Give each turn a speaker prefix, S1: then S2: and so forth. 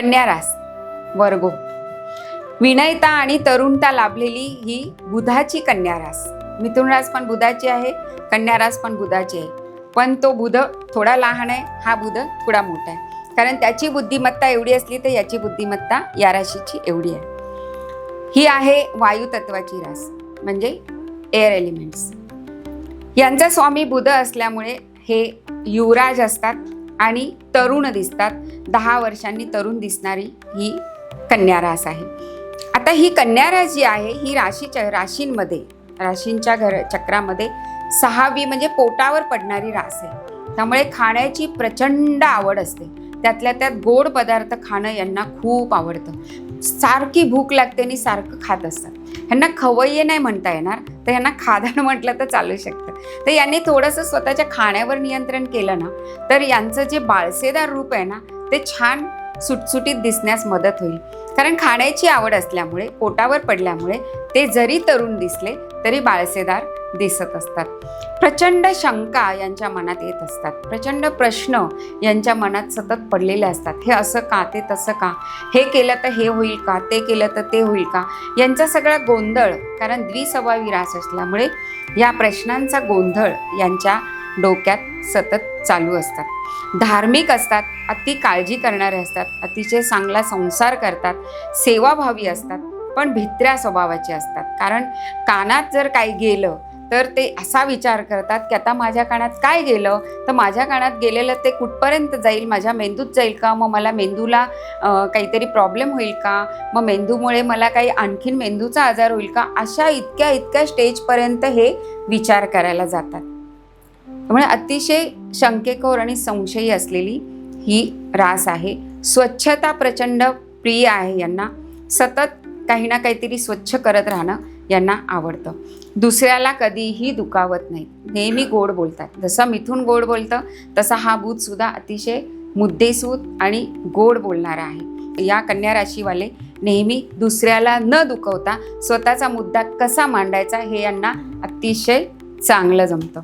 S1: कन्या रास. वर्गो. विनयता आणि तरुणता लाभलेली ही बुधाची कन्या रास. पण बुधाची आहे कन्या रास पण बुधाची आहे. पण तो बुध थोडा लहान आहे हा बुध थोडा मोठा आहे. कारण त्याची बुद्धिमत्ता एवढी असली तर याची बुद्धिमत्ता या राशीची एवढी आहे. ही आहे वायू तत्वाची रास म्हणजे एअर एलिमेंट्स यांचा स्वामी बुध असल्यामुळे हे युवराज असतात. आणि तरुण दिसतात. दहा वर्षांनी तरुण दिसणारी ही कन्या रास आहे. आता ही कन्या रास जी आहे ही राशीच्या राशींमध्ये राशींच्या घर चक्रामध्ये सहावी म्हणजे पोटावर पडणारी रास आहे. त्यामुळे खाण्याची प्रचंड आवड असते. त्यातल्या त्यात गोड पदार्थ खाणं यांना खूप आवडतं. सारखी भूक लागते आणि सारखं खात असतात. ह्यांना खवय्ये नाही म्हणता येणार तर यांना खादान म्हटलं तर चालू शकतं. तर यांनी थोडंसं स्वतःच्या खाण्यावर नियंत्रण केलं ना तर यांचं जे बाळसेदार रूप आहे ना ते छान सुटसुटीत दिसण्यास मदत होईल. कारण खाण्याची आवड असल्यामुळे पोटावर पडल्यामुळे ते जरी तरुण दिसले तरी बाळसेदार दिसत असतात. प्रचंड शंका यांच्या मनात येत असतात. प्रचंड प्रश्न यांच्या मनात सतत पडलेले असतात. हे असं का? ते तसं का? हे केलं तर हे होईल का? ते केलं तर ते होईल का? यांचा सगळा गोंधळ कारण द्विसभावी रास असल्यामुळे या प्रश्नांचा गोंधळ यांच्या डोक्यात सतत चालू असतात. धार्मिक असतात अति काळजी करणारे असतात अतिशय चांगला संसार करतात सेवाभावी असतात पण भित्र्या स्वभावाचे असतात. कारण कानात जर काही गेलं तर ते असा विचार करतात की आता माझ्या कानात काय गेलं? तर माझ्या कानात गेलेलं ते कुठपर्यंत जाईल? माझ्या मेंदूत जाईल का? मग मला मेंदूला काहीतरी प्रॉब्लेम होईल का? मग मेंदूमुळे मला काही आणखीन मेंदूचा आजार होईल का? अशा इतक्या इतक्या स्टेजपर्यंत हे विचार करायला जातात. त्यामुळे अतिशय शंकेखोर आणि संशयी असलेली ही रास आहे. स्वच्छता प्रचंड प्रिय आहे यांना. सतत काही ना काहीतरी स्वच्छ करत राहणं यांना आवडतं. दुसऱ्याला कधीही दुखावत नाही. नेहमी गोड बोलतात. जसं मिथून गोड बोलतं तसा हा सुद्धा अतिशय मुद्देसूद आणि गोड बोलणारा आहे. या कन्या राशीवाले नेहमी दुसऱ्याला न दुखवता स्वतःचा मुद्दा कसा मांडायचा हे यांना अतिशय चांगलं जमतं.